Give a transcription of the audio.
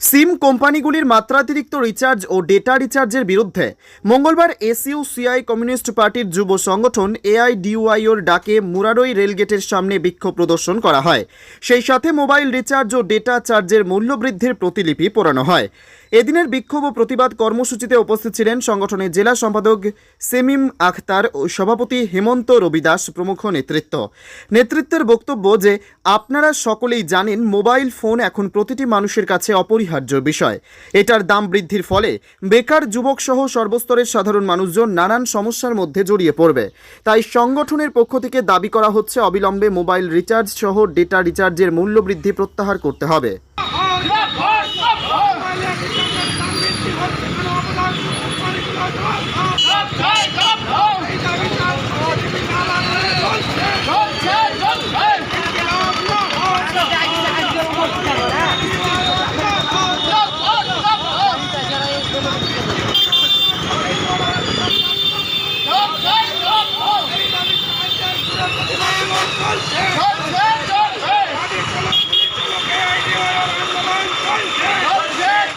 সিম কোম্পানিগুলির মাত্রাতিরিক্ত recharge ও data রিচার্জের বিরুদ্ধে মঙ্গলবার এসইউ সিআই কমিউনিস্ট পার্টির যুব সংগঠন এআইডিউআইওর ডাকে মুরারই রেলগেটের সামনে বিক্ষোভ প্রদর্শন করা হয়। সেই সাথে মোবাইল রিচার্জ ও ডেটা চার্জের মূল্যবৃদ্ধির প্রতিলিপি পোড়ানো হয়। এদিনের বিক্ষোভ ও প্রতিবাদ কর্মসূচিতে উপস্থিত ছিলেন সংগঠনের জেলা সম্পাদক সেমিম আখতার ও সভাপতি হেমন্ত রবিদাস প্রমুখ নেতৃত্ব। নেতৃত্বের বক্তব্য যে, আপনারা সকলেই জানেন মোবাইল ফোন এখন প্রতিটি মানুষের কাছে অপরিহার্য বিষয়। এটার দাম বৃদ্ধির ফলে বেকার যুবক সহ সর্বস্তরের সাধারণ মানুষজন নানান সমস্যার মধ্যে জড়িয়ে পড়বে। তাই সংগঠনের পক্ষ থেকে দাবি করা হচ্ছে, অবিলম্বে মোবাইল রিচার্জ সহ ডেটা রিচার্জের মূল্য বৃদ্ধি প্রত্যাহার করতে হবে। Hey!